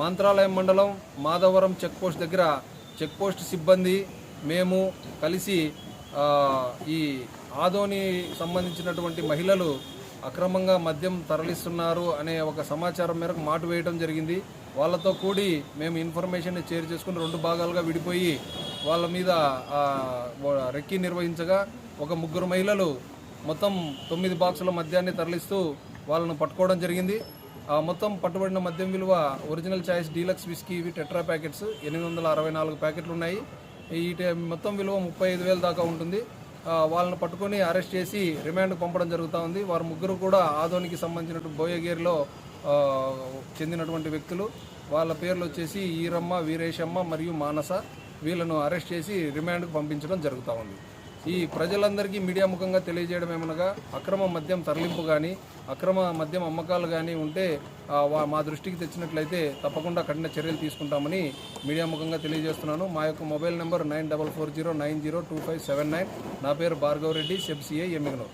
మంత్రాలయం మండలం మాధవరం చెక్పోస్ట్ దగ్గర చెక్పోస్ట్ సిబ్బంది మేము కలిసి ఈ ఆదోని సంబంధించినటువంటి మహిళలు అక్రమంగా మద్యం తరలిస్తున్నారు అనే ఒక సమాచారం మేరకు మాట వేయడం జరిగింది. వాళ్ళతో కూడి మేము ఇన్ఫర్మేషన్ షేర్ చేసుకుని రెండు భాగాలుగా విడిపోయి వాళ్ళ మీద రెక్కి నిర్వహించగా ఒక ముగ్గురు మహిళలు మొత్తం తొమ్మిది బాక్సుల మద్యాన్ని తరలిస్తూ వాళ్ళను పట్టుకోవడం జరిగింది. ఆ మొత్తం పట్టుబడిన మద్యం విలువ ఒరిజినల్ చాయిస్ డీలక్స్ విస్కీ ఇవి టెట్రా ప్యాకెట్స్ ఎనిమిది వందల అరవై నాలుగు ప్యాకెట్లు ఉన్నాయి. ఈ మొత్తం విలువ ముప్పై ఐదు వేల దాకా ఉంటుంది. వాళ్ళను వాళ్ళని పట్టుకొని అరెస్ట్ చేసి రిమాండ్ పంపడం జరుగుతూ ఉంది. వారు ముగ్గురు కూడా ఆదోనికి సంబంధించినటువంటి బోయగేరిలో చెందినటువంటి వ్యక్తులు. వాళ్ళ పేర్లు వచ్చేసి ఈరమ్మ వీరేశమ్మ మరియు మానస. వీళ్ళను అరెస్ట్ చేసి రిమాండ్కు పంపించడం జరుగుతూ ఉంది. ఈ ప్రజలందరికీ మీడియా ముఖంగా తెలియజేయడం ఏమనగా అక్రమ మద్యం తరలింపు కానీ అక్రమ మద్యం అమ్మకాలు కానీ ఉంటే మా దృష్టికి తెచ్చినట్లయితే తప్పకుండా కఠిన చర్యలు తీసుకుంటామని మీడియా ముఖంగా తెలియజేస్తున్నాను. మా యొక్క mobile number nine double four zero nine zero two five seven nine. నా పేరు భార్గవ్ రెడ్డి సెబ్సిఐ ఎమ్మిగనూర్.